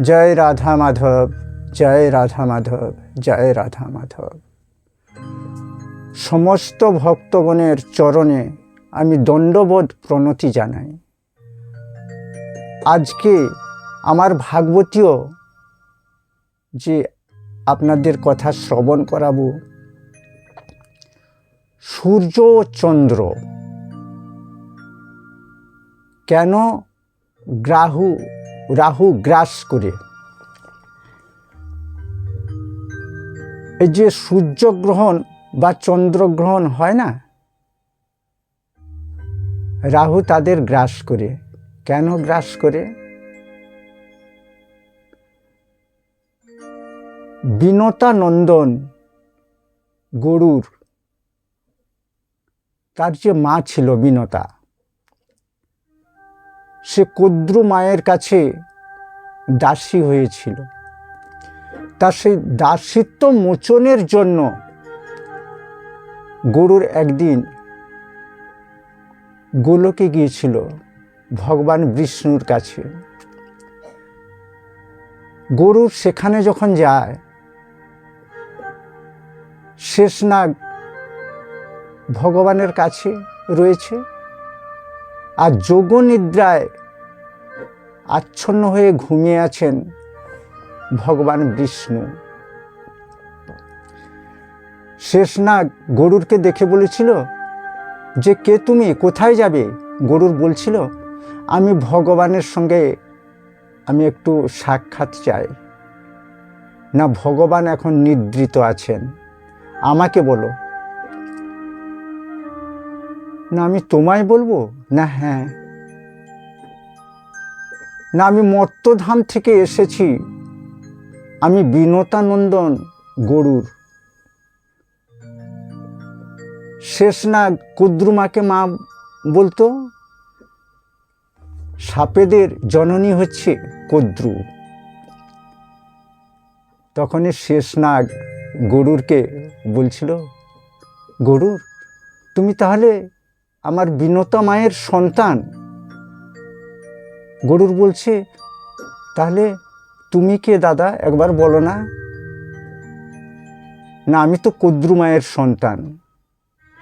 জয় রাধা মাধব, জয় রাধা মাধব, জয় রাধা মাধব। সমস্ত ভক্তগণের চরণে আমি দণ্ডবোধ প্রণতি জানাই। আজকে আমার ভাগবতীয় যে আপনাদের কথা শ্রবণ করাবো, সূর্য চন্দ্র, কেন গ্রাহু রাহু গ্রাস করে। এই যে সূর্যগ্রহণ বা চন্দ্রগ্রহণ হয় না, রাহু তাদের গ্রাস করে। কেন গ্রাস করে? বিনতা নন্দন গরুর, তার যে মা ছিল বিনতা সে কদ্রু মায়ের কাছে দাসী হয়েছিল। তার সেই দাসিত্ব মোচনের জন্য গরুর একদিন গোলকে গিয়েছিল ভগবান বিষ্ণুর কাছে। গরুর সেখানে যখন যায়, শেষনাগ ভগবানের কাছে রয়েছে। আর যোগ নিদ্রায় আচ্ছন্ন হয়ে ঘুমিয়ে আছেন ভগবান বিষ্ণু। শেষনাগ গরুরকে দেখে বলেছিল, যে কে তুমি? কোথায় যাবে? গরুর বলছিল, আমি ভগবানের সঙ্গে, আমি একটু সাক্ষাৎ চাই। না, ভগবান এখন নিদ্রিত আছেন। আমাকে বলো। না আমি তোমায় বলব? না হ্যাঁ। না, আমি মর্তধাম থেকে এসেছি। আমি বিনতানন্দন গরুর। শেষনাগ কুদ্রুমাকে মা বলতো, সাপেদের জননী হচ্ছে কদ্রু। তখনই শেষনাগ গরুরকে বলছিল, গরুর, তুমি তাহলে আমার বিনতা মায়ের সন্তান। গরুর বলছে, তাহলে তুমি কে দাদা? একবার বলো না। না, আমি তো কদ্রু মায়ের সন্তান।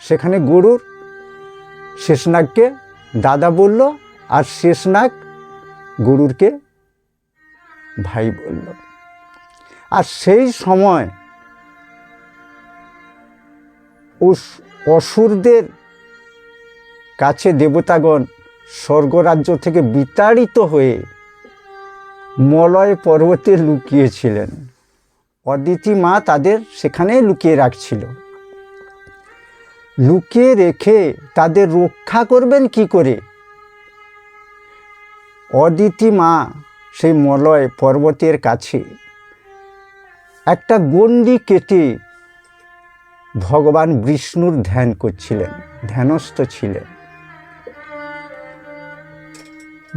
সেখানে গরুর শেষনাগকে দাদা বলল আর শেষনাগ গরুরকে ভাই বলল। আর সেই সময় অসুরদের কাছে দেবতাগণ স্বর্গরাজ্য থেকে বিতাড়িত হয়ে মলয় পর্বতে লুকিয়েছিলেন। অদিতি মা তাদের সেখানে লুকিয়ে রাখছিল। লুকিয়ে রেখে তাদের রক্ষা করবেন কি করে? অদিতি মা সেই মলয় পর্বতের কাছে একটা গণ্ডি কেটে ভগবান বিষ্ণুর ধ্যান করছিলেন, ধ্যানস্থ ছিলেন।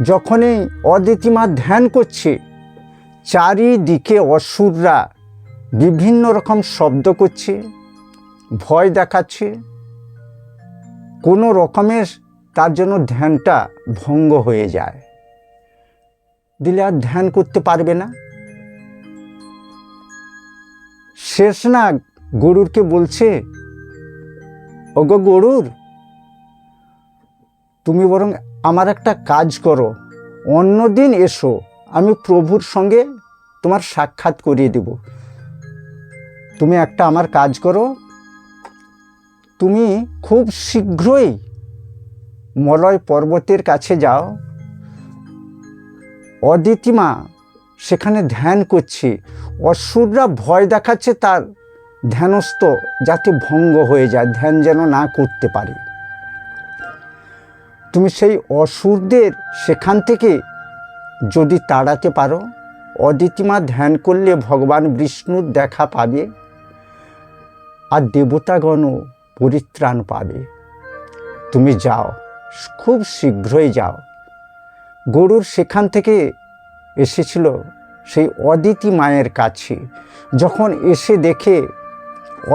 যখনই অদিতিমা ধ্যান করছে, চারিদিকে অসুররা বিভিন্ন রকম শব্দ করছে, ভয় দেখাচ্ছে। কোনো রকমের তার জন্য ধ্যানটা ভঙ্গ হয়ে যায়। দিলে আর ধ্যান করতে পারবে না। শেষনাগ গরুরকে বলছে, ওগো গরুর, তুমি বরং আমার একটা কাজ করো। অন্যদিন এসো। আমি প্রভুর সঙ্গে তোমার সাক্ষাৎ করিয়ে দেব। তুমি একটা আমার কাজ করো। তুমি খুব শীঘ্রই মলয় পর্বতের কাছে যাও। অদিতিমা সেখানে ধ্যান করছে। অসুররা ভয় দেখাচ্ছে তার ধ্যানস্থ যাতে ভঙ্গ হয়ে যায়, ধ্যান যেন না করতে পারে। তুমি সেই অসুরদের সেখান থেকে যদি তাড়াতে পারো, অদিতিমা ধ্যান করলে ভগবান বিষ্ণুর দেখা পাবে আর দেবতাগণও পরিত্রাণ পাবে। তুমি যাও, খুব শীঘ্রই যাও। গরুর সেখান থেকে এসেছিল সেই অদিতি মায়ের কাছে। যখন এসে দেখে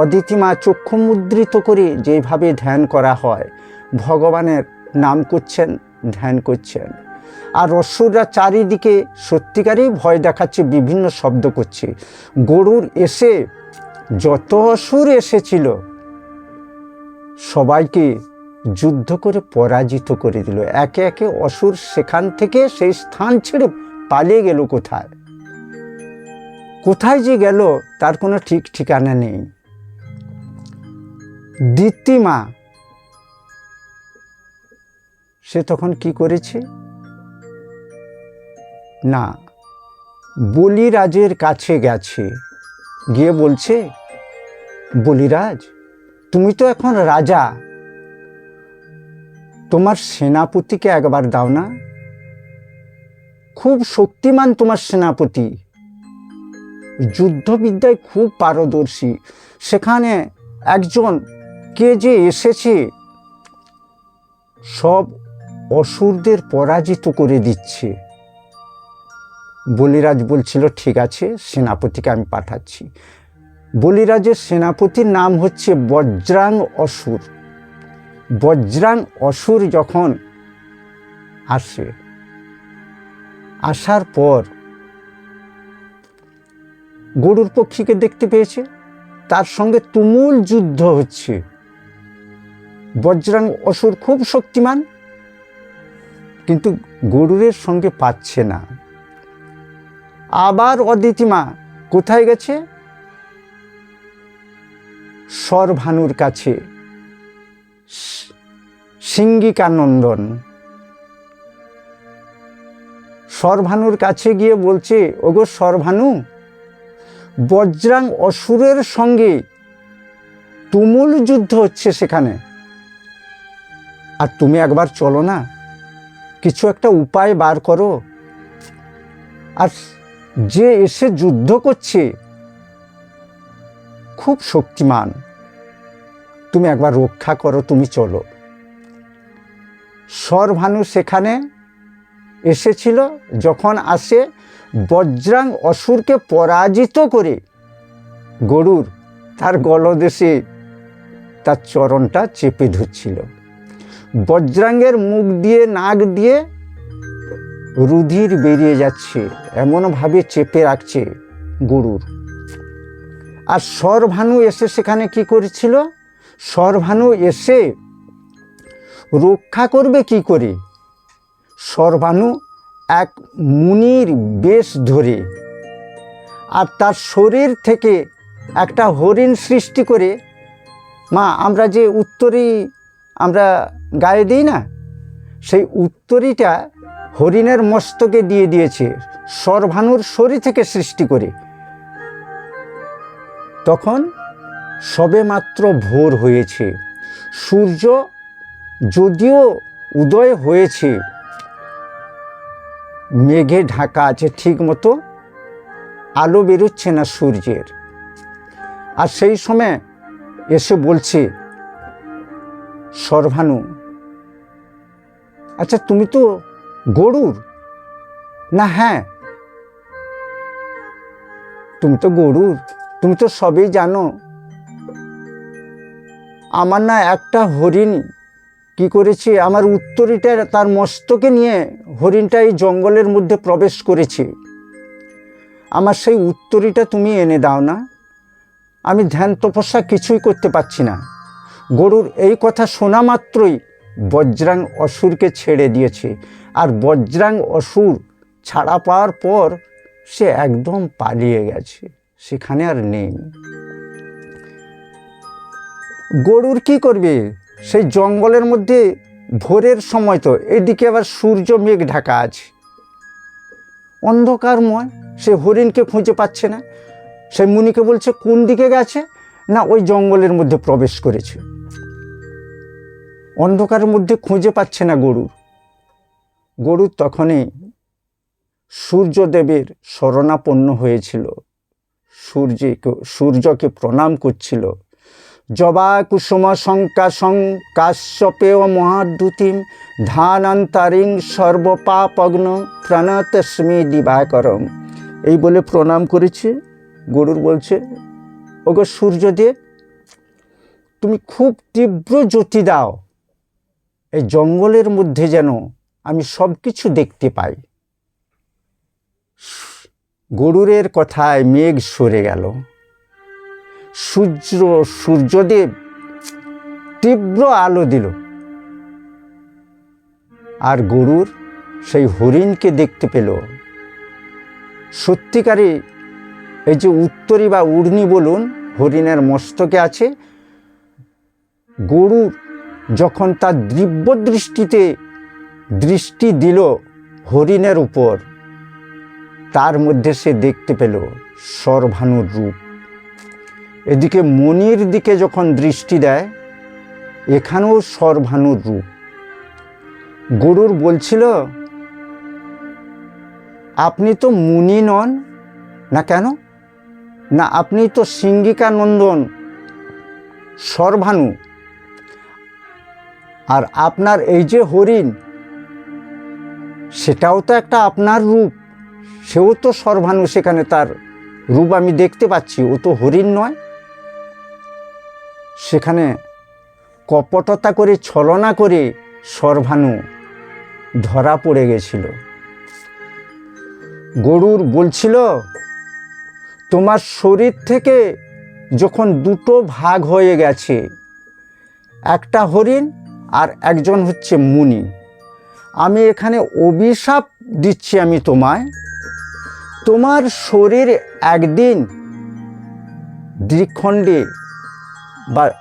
অদিতি মা চক্ষু মুদ্রিত করে যেভাবে ধ্যান করা হয়, ভগবানের নাম করছেন, ধ্যান করছেন। আর অসুররা চারিদিকে সত্যিকারেই ভয় দেখাচ্ছে, বিভিন্ন শব্দ করছে। গরুর এসে, যত অসুর এসেছিল, সবাইকে যুদ্ধ করে পরাজিত করে দিল। একে একে অসুর সেখান থেকে সেই স্থান ছেড়ে পালিয়ে গেল কোথায়? কোথায় যে গেল, তার কোনো ঠিক ঠিকানা নেই। দিত্তিমা সে তখন কি করেছে? না, বলিরাজের কাছে গেছে। গিয়ে বলছে, বলিরাজ, তুমি তো এখন রাজা। তোমার সেনাপতিকে একবার দাও না। খুব শক্তিমান তোমার সেনাপতি। যুদ্ধবিদ্যায় খুব পারদর্শী। সেখানে একজন কে যে এসেছে, সব অসুরদের পরাজিত করে দিচ্ছে। বলিরাজ বলছিল, ঠিক আছে, সেনাপতিকে আমি পাঠাচ্ছি। বলিরাজের সেনাপতির নাম হচ্ছে বজ্রাং অসুর। বজ্রাং অসুর যখন আসে, আসার পর গরুর পক্ষীকে দেখতে পেয়েছে। তার সঙ্গে তুমুল যুদ্ধ হচ্ছে। বজ্রাং অসুর খুব শক্তিমান কিন্তু গরুরের সঙ্গে পাচ্ছে না। আবার অদিতিমা কোথায় গেছে? সরভানুর কাছে। সিঙ্গিকানন্দন সরভানুর কাছে গিয়ে বলছে, ওগো সরভানু বজ্রাং অসুরের সঙ্গে তুমুল যুদ্ধ হচ্ছে সেখানে। আর তুমি একবার চলো না। কিছু একটা উপায় বার করো। আর যে এসে যুদ্ধ করছে, খুব শক্তিমান। তুমি একবার রক্ষা করো, তুমি চলো। সরভানু সেখানে এসেছিল, যখন আসে বজ্রাং অসুরকে পরাজিত করে, গরুর তার গলদেশে তার চরণটা চেপে ধরছিল। বজ্রাঙ্গের মুখ দিয়ে, নাক দিয়ে রুধির বেরিয়ে যাচ্ছে, এমনভাবে চেপে রাখছে গরুর। আর সরভানু এসে সেখানে কি করেছিল? সরভানু এসে রক্ষা করবে কি করে? সরভানু এক মুনির বেশ ধরে আর তার শরীর থেকে একটা হরিণ সৃষ্টি করে, মা, আমরা যে উত্তরেই আমরা গায়ে দিই না? সেই উত্তরীটা হরিণের মস্তকে দিয়ে দিয়েছে সরভানুর শরীর থেকে সৃষ্টি করে। তখন সবে মাত্র ভোর হয়েছে। সূর্য যদিও উদয় হয়েছে, মেঘে ঢাকা আছে ঠিক মতো, আলো বেরোচ্ছে না সূর্যের। আর সেই সময় এসে বলছে সর্বানু আচ্ছা তুমি তো গরুর। না হ্যাঁ। তুমি তো গরুর। তুমি তো সবই জানো। আমার না একটা হরিণ, কি করেছে, আমার উত্তরীটা তার মস্তকে নিয়ে হরিণটা এই জঙ্গলের মধ্যে প্রবেশ করেছে। আমার সেই উত্তরীটা তুমি এনে দাও না। আমি ধ্যান তপস্যা কিছুই করতে পারছি না। গরুর এই কথা শোনা মাত্রই বজ্রাং অসুরকে ছেড়ে দিয়েছে। আর বজ্রাং অসুর ছাড়া পাওয়ার পর সে একদম পালিয়ে গেছে। সেখানে আর নেই। গরুর কি করবে? সেই জঙ্গলের মধ্যে ভোরের সময় তো, এদিকে আবার সূর্য মেঘ ঢাকা আছে। অন্ধকারময়, সে হরিণকে খুঁজে পাচ্ছে না। সেই মুনিকে বলছে, কোন দিকে গেছে? না, ওই জঙ্গলের মধ্যে প্রবেশ করেছে। অন্ধকারের মধ্যে খুঁজে পাচ্ছে না গরু। গরু তখনই সূর্যদেবের শরণাপন্ন হয়েছিল। সূর্যকে সূর্যকে প্রণাম করছিল। জবা কুসুম শঙ্কা কাশ্যপেয় মহাদ্যুতিম ধানান্তরিং সর্বপাপগ্ন প্রণতস্মি দিবাকরম। এই বলে প্রণাম করেছে। গরুর বলছে, ওগো সূর্যদেব, তুমি খুব তীব্র জ্যোতি দাও। এই জঙ্গলের মধ্যে যেন আমি সব কিছু দেখতে পাই। গরুরের কথায় মেঘ সরে গেল। সূর্য, সূর্যদেব তীব্র আলো দিল। আর গরুর সেই হরিণকে দেখতে পেল। সত্যিকারে এই যে উত্তরী বা উর্নি বলুন, হরিণের মস্তকে আছে। গরু যখন তার দিব্য দৃষ্টিতে দৃষ্টি দিল হরিণের উপর, তার মধ্যে সে দেখতে পেল সর্বানুর রূপ। এদিকে মনির দিকে যখন দৃষ্টি দেয়, এখানেও সর্বানুর রূপ। গরুর বলছিল, আপনি তো মুনি নন, না কেন? না, আপনি তো সিঙ্গিকা নন্দন সর্বানু। আর আপনার এই যে হরিণ, সেটাও তো একটা আপনার রূপ। সেও তো সর্বানু সেখানে তার রূপ আমি দেখতে পাচ্ছি, ও তো হরিণ নয়। সেখানে কপটতা করে, ছলনা করে সর্বানু ধরা পড়ে গেছিল। গরুর বলছিল, তোমার শরীর থেকে যখন দুটো ভাগ হয়ে গেছে, একটা হরিণ আর একজন হচ্ছে মুনি। আমি এখানে অভিশাপ দিচ্ছি আমি তোমায়। তোমার শরীর একদিন দ্বিখণ্ডে বা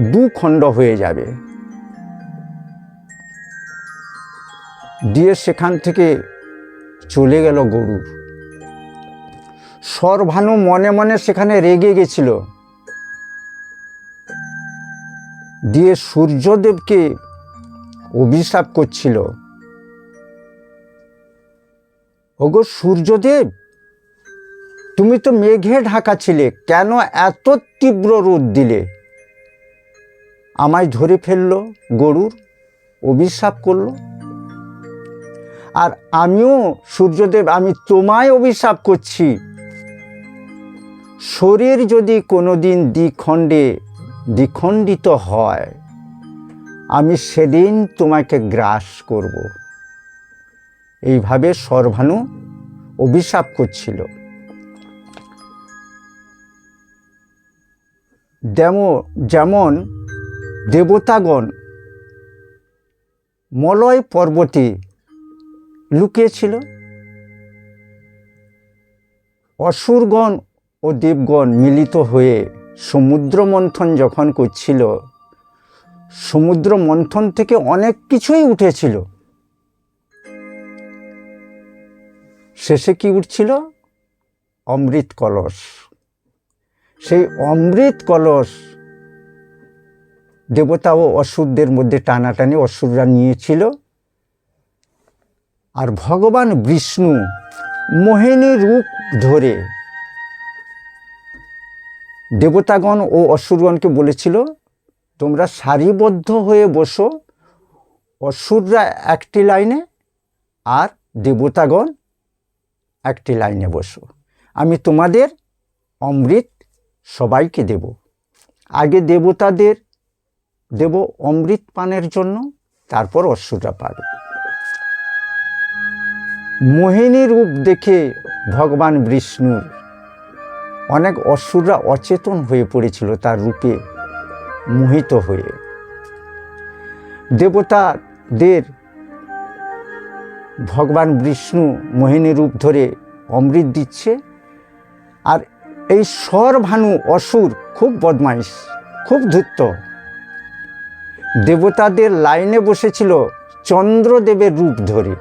দুখণ্ড হয়ে যাবে। দিয়ে সেখান থেকে চলে গেল গরুর। সর্বানু মনে মনে সেখানে রেগে গেছিল। দিয়ে সূর্যদেবকে অভিশাপ করছিল। ওগো সূর্যদেব, তুমি তো মেঘে ঢাকা ছিলে, কেন এত তীব্র রোদ দিলে? আমায় ধরে ফেলল, গরুর অভিশাপ করল। আর আমিও সূর্যদেব, আমি তোমায় অভিশাপ করছি। শরীর যদি কোনোদিন দ্বিখণ্ডে দ্বিখণ্ডিত হয়, আমি সেদিন তোমাকে গ্রাস করব। এইভাবে সর্বানু অভিশাপ করছিল। যেমন দেবতাগণ মলয় পর্বতে লুকিয়েছিল, অসুরগণ ও দেবগণ মিলিত হয়ে সমুদ্র মন্থন যখন করছিল সমুদ্র মন্থন থেকে অনেক কিছুই উঠেছিল। শেষে কি উঠছিল? অমৃত কলস। সেই অমৃত কলস দেবতা ও অসুরদের মধ্যে টানাটানি অসুররা নিয়েছিল। আর ভগবান বিষ্ণু মোহিনী রূপ ধরে দেবতাগণ ও অসুরগণকে বলেছিল, তোমরা সারিবদ্ধ হয়ে বসো। অসুররা একটি লাইনে আর দেবতাগণ একটি লাইনে বসো। আমি তোমাদের অমৃত সবাইকে দেব। আগে দেবতাদের দেব অমৃত পানের জন্য, তারপর অসুররা পাবে। মোহিনী রূপ দেখে ভগবান বিষ্ণুর অনেক অসুররা অচেতন হয়ে পড়েছিল, তার রূপে মোহিত হয়ে। দেবতাদের ভগবান বিষ্ণু মোহিনী রূপ ধরে অমৃত দিচ্ছে, আর এই স্বরভানু অসুর খুব বদমাইশ, খুব ধূর্ত। দেবতাদের লাইনে বসেছিল চন্দ্রদেবের রূপ ধরে।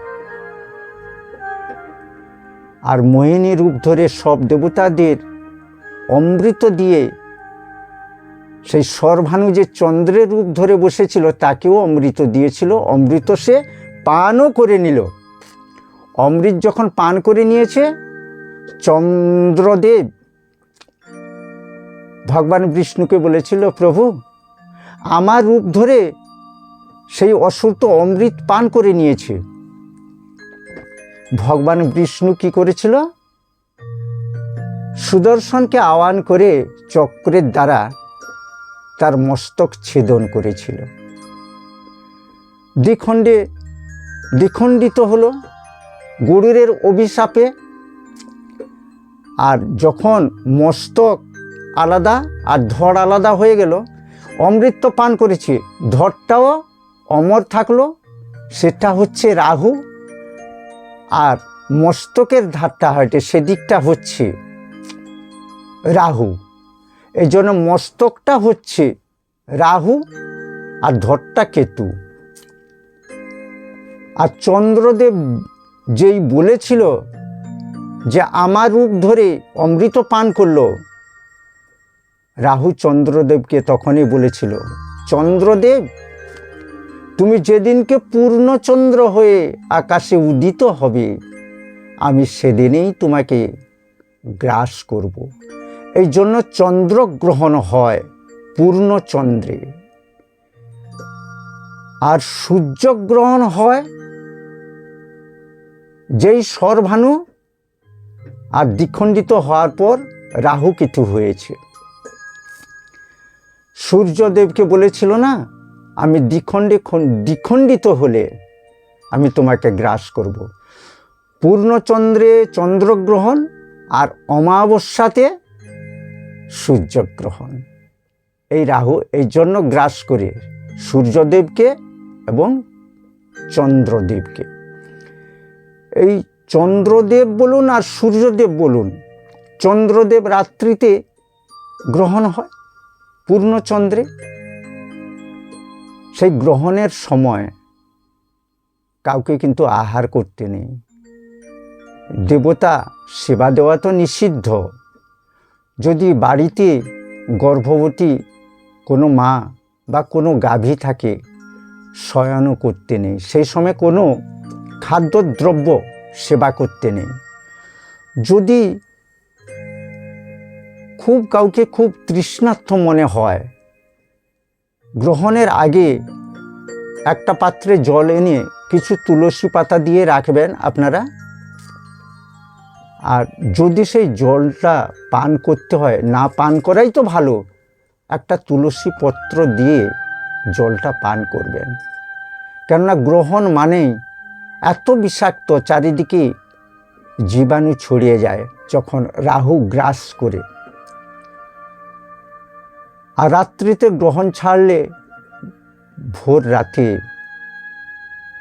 আর মোহিনী রূপ ধরে সব দেবতাদের অমৃত দিয়ে সেই সর্বানু যে চন্দ্রের রূপ ধরে বসেছিল, তাকেও অমৃত দিয়েছিল। অমৃত সে পানও করে নিল। অমৃত যখন পান করে নিয়েছে, চন্দ্রদেব ভগবান বিষ্ণুকে বলেছিল, প্রভু, আমার রূপ ধরে সেই অসুর তো অমৃত পান করে নিয়েছে। ভগবান বিষ্ণু কি করেছিল? সুদর্শনকে আহ্বান করে চক্রের দ্বারা তার মস্তক ছেদন করেছিল। দ্বিখণ্ডে, দ্বিখণ্ডিত হলো গরুরের অভিশাপে আর যখন মস্তক আলাদা আর ধড় আলাদা হয়ে গেল, অমৃত পান করেছে ধরটাও অমর থাকল, সেটা হচ্ছে রাহু আর মস্তকের ধারটা হয়টে সেদিকটা হচ্ছে রাহু। এই জন্য মস্তকটা হচ্ছে রাহু আর ধরটা কেতু। আর চন্দ্রদেব যেই বলেছিল যে আমার রূপ ধরে অমৃত পান করল, রাহু চন্দ্রদেবকে তখনই বলেছিল, চন্দ্রদেব, তুমি যেদিনকে পূর্ণচন্দ্র হয়ে আকাশে উদিত হবে, আমি সেদিনেই তোমাকে গ্রাস করব। এই জন্য চন্দ্রগ্রহণ হয় পূর্ণচন্দ্রে। আর সূর্যগ্রহণ হয় যেই সরভানু আর দ্বিখণ্ডিত হওয়ার পর রাহু কেতু হয়েছে। সূর্যদেবকে বলেছিল না, আমি দ্বিখণ্ডে দ্বিখণ্ডিত হলে আমি তোমাকে গ্রাস করব। পূর্ণচন্দ্রে চন্দ্রগ্রহণ আর অমাবস্যাতে সূর্যগ্রহণ। এই রাহু এই জন্য গ্রাস করে সূর্যদেবকে এবং চন্দ্রদেবকে। এই চন্দ্রদেব বলুন আর সূর্যদেব বলুন, চন্দ্রদেব রাত্রিতে গ্রহণ হয় পূর্ণচন্দ্রে। সেই গ্রহণের সময় কাউকে কিন্তু আহার করতে নেই। দেবতা সেবা দেওয়া তো নিষিদ্ধ। যদি বাড়িতে গর্ভবতী কোনো মা বা কোনো গাভী থাকে, শয়নও করতে নেই। সেই সময় কোনো খাদ্যদ্রব্য সেবা করতে নেই। যদি খুব কাউকে খুব তৃষ্ণার্থ মনে হয়, গ্রহণের আগে একটা পাত্রে জল এনে কিছু তুলসী পাতা দিয়ে রাখবেন আপনারা। আর যদি সেই জলটা পান করতে হয়, না পান করাই তো ভালো। একটা তুলসী পত্র দিয়ে জলটা পান করবেন। কেননা গ্রহণ মানেই এত বিষাক্ত চারিদিকে জীবাণু ছড়িয়ে যায় যখন রাহু গ্রাস করে। আর রাত্রিতে গ্রহণ ছাড়লে ভোর রাতে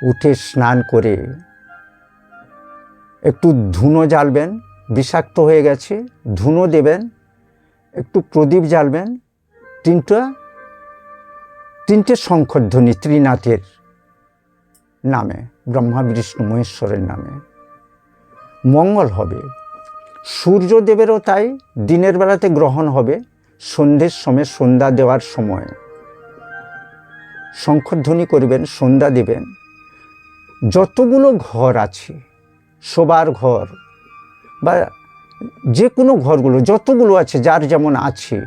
উঠে স্নান করে একটু ধুনো জ্বালবেন, বিষাক্ত হয়ে গেছে, ধুনো দেবেন, একটু প্রদীপ জ্বালবেন, তিনটা, তিনটে শঙ্খধ্বনি ত্রিনাথের নামে, ব্রহ্মা, বিষ্ণু, মহেশ্বরের নামে। মঙ্গল হবে। সূর্যদেবেরও তাই দিনের বেলাতে গ্রহণ হবে, সন্ধ্যের সময় সন্ধ্যা দেওয়ার সময়। শঙ্খধ্বনি করবেন, সন্ধ্যা দেবেন। যতগুলো ঘর আছে শোবার ঘর বা যে কোনো ঘরগুলো, যতগুলো আছে, যার যেমন আছে,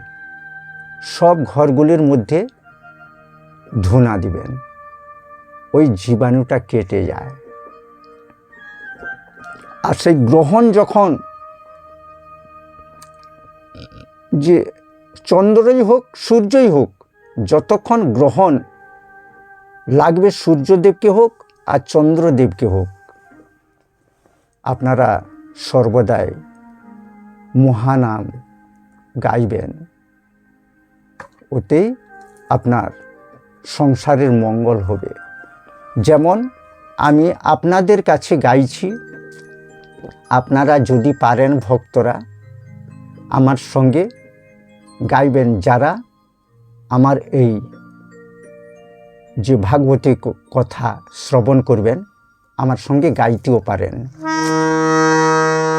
সব ঘরগুলির মধ্যে ধুনা দিবেন। ওই জীবাণুটা কেটে যায়। আর সেই গ্রহণ যখন যে চন্দ্রই হোক, সূর্যই হোক, যতক্ষণ গ্রহণ লাগবে সূর্যদেবকে হোক আর চন্দ্রদেবকে হোক আপনারা সর্বদাই মহানাম গাইবেন। ওতেই আপনার সংসারের মঙ্গল হবে। যেমন আমি আপনাদের কাছে গাইছি, আপনারা যদি পারেন ভক্তরা, আমার সঙ্গে গাইবেন যারা আমার এই যে ভাগবতী কথা শ্রবণ করবেন, আমার সঙ্গে গাইতেও পারেন।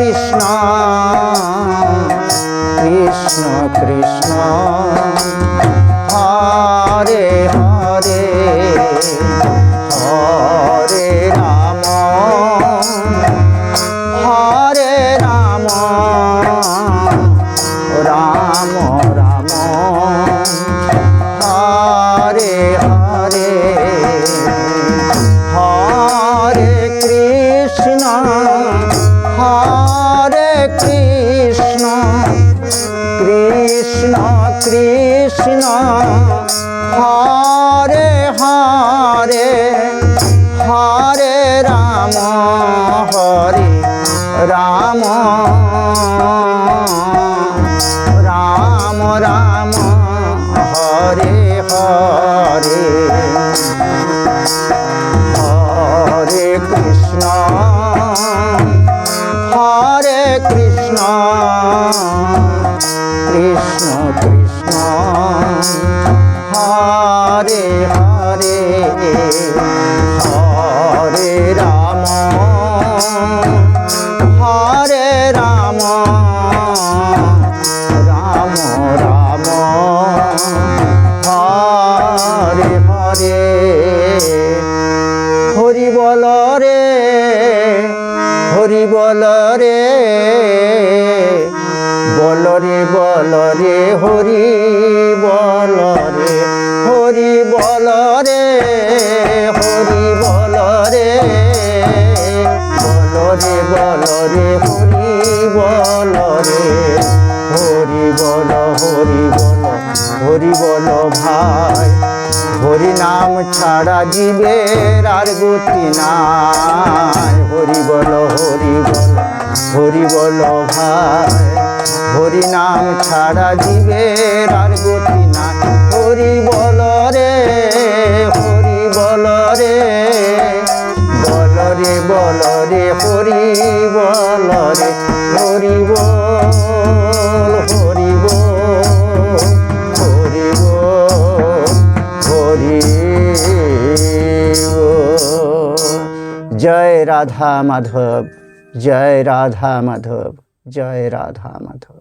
কৃষ্ণ কৃষ্ণ কৃষ্ণ। হরে হরে বল রে হরি বল রে। হরি বল হরি বল হরি বল ভাই। হরি নাম ছাড়া জীবের আর গতি নাই। হরি বল হরি বল হরি বল ভাই। হরি নাম ছাড়া জীবের আর গতি নাই। হরি বল রে, হরি বল রে। বল রে বল রে হরি বল রে হরি বল হরি হরি হরি জয় রাধা মাধব, জয় রাধা মাধব, জয় রাধা মাধব।